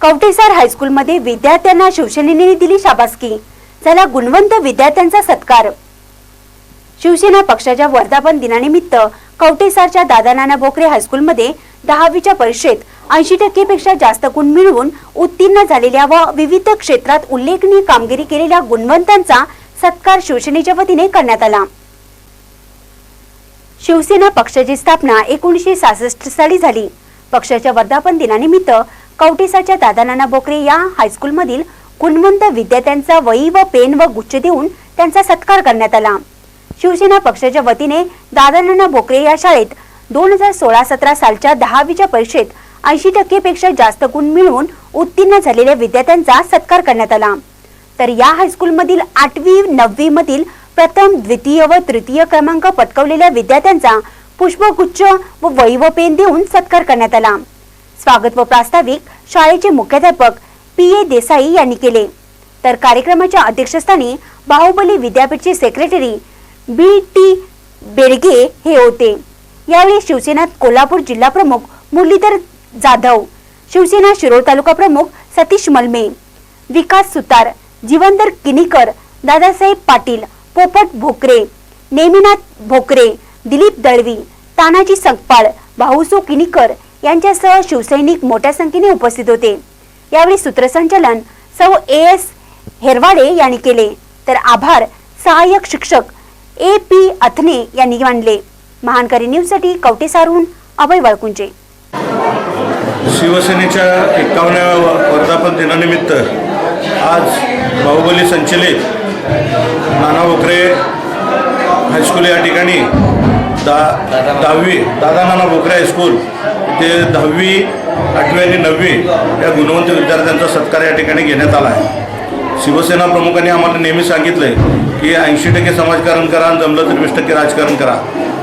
कवठेसार हायस्कूलमध्ये विद्यार्थ्यांना शिवसेनेने दिली शाबासकी. झाला गुणवंत विद्यार्थ्यांचा सत्कार. शिवसेना पक्षाच्या वर्धापन दिनानिमित्त कवठेसारच्या दादा नाना बोकरे हायस्कूलमध्ये दहावीच्या परीक्षेत ऐंशी टक्केपेक्षा जास्त गुण मिळवून उत्तीर्ण झालेल्या व विविध क्षेत्रात उल्लेखनीय कामगिरी केलेल्या गुणवंतांचा सत्कार शिवसेनेच्या वतीने करण्यात आला. शिवसेना पक्षाची स्थापना एकोणीसशे सासष्ट साली झाली. पक्षाच्या वर्धापन दिनानिमित्त कवटीसाच्या दादानाना बोकरे भोकरे या हायस्कूलमधील गुणवंत विद्यार्थ्यांचा वही व पेन व गुच्छ देऊन त्यांचा सत्कार करण्यात आला. शिवसेना पक्षाच्या वतीने दादानाना बोकरे भोकरे या शाळेत दोन हजार सोळा सतरा सालच्या दहावीच्या परीक्षेत ऐंशी टक्केपेक्षा जास्त गुण मिळवून उत्तीर्ण झालेल्या विद्यार्थ्यांचा सत्कार करण्यात आला. तर या हायस्कूलमधील आठवी नववी मधील प्रथम द्वितीय व तृतीय क्रमांक पटकवलेल्या विद्यार्थ्यांचा पुष्पगुच्छ व वैव पेन देऊन सत्कार करण्यात आला. स्वागत व प्रास्ताविक शाळेचे मुख्याध्यापक पी ए देसाई यांनी केले. तर कार्यक्रमाच्या अध्यक्षस्थानी बाहुबली विद्यापीठचे सेक्रेटरी बी टी बेडगे हे होते. यावेळी शिवसेना कोल्हापूर जिल्हा प्रमुख मुरलीधर जाधव शिवसेना शिरोळ तालुका प्रमुख सतीश मलमे विकास सुतार जीवनदर किनीकर दादासाहेब पाटील पोपट भोकरे नेमिनाथ भोकरे दिलीप दळवी तानाजी संकपाळ भाऊसो किनीकर यांच्यासह शिवसैनिक मोठ्या संख्येने उपस्थित होते. यावेळी सूत्रसंचालन सौ ए एस हेरवाडे यांनी केले. तर आभार सहाय्यक शिक्षक ए पी अथने यांनी मानले. महानकरी न्यूजसाठी कवटेसारहून अभय वळकुंजे. शिवसेनेच्या एकावन्या वर्धापन दिनानिमित्त आज बाहुबली संचलित नाना बोकरे हायस्कूल या ठिकाणी दा दहावी दादा नाना बोकरे हायस्कूल ते दहावी आठवी आणि नववी या गुणवंत विद्यार्थ्यांचा सत्कार या ठिकाणी घेण्यात आला आहे. शिवसेना प्रमुखांनी आम्हाला नेहमी सांगितलं आहे की ऐंशी टक्के समाजकारण करा आणि जमलं तर वीस टक्के राजकारण करा.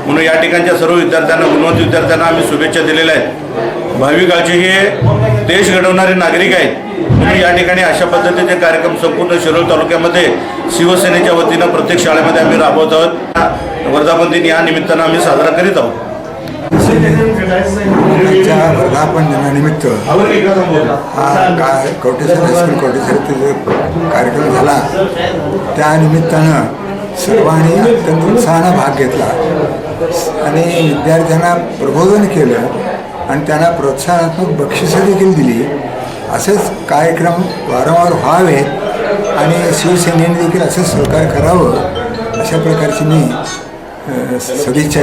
म्हणून या ठिकाणच्या सर्व विद्यार्थ्यांना गुणवंत विद्यार्थ्यांना आम्ही शुभेच्छा दिलेल्या आहेत. भावी काळचे हे देश घडवणारे नागरिक आहेत. म्हणून या ठिकाणी अशा पद्धतीचे कार्यक्रम संपूर्ण शिरोळ तालुक्यामध्ये शिवसेनेच्या वतीनं प्रत्येक शाळेमध्ये आम्ही राबवत आहोत. वर्धापन दिन या निमित्तानं आम्ही साजरा करीत आहोत. त्यांच्या वर्धापन दिनानिमित्त हा काय कवटेश्वर हायस्कूल कवटेसर जो कार्यक्रम झाला त्या निमित्तानं सर्वांनी अत्यंत उत्साहानं भाग घेतला. आणि विद्यार्थ्यांना प्रबोधन केलं आणि त्यांना प्रोत्साहनात्मक बक्षिसं देखील दिली. असेच कार्यक्रम वारंवार व्हावेत आणि शिवसेनेने देखील असं सहकार्य करावं अशा प्रकारची मी सदिच्छा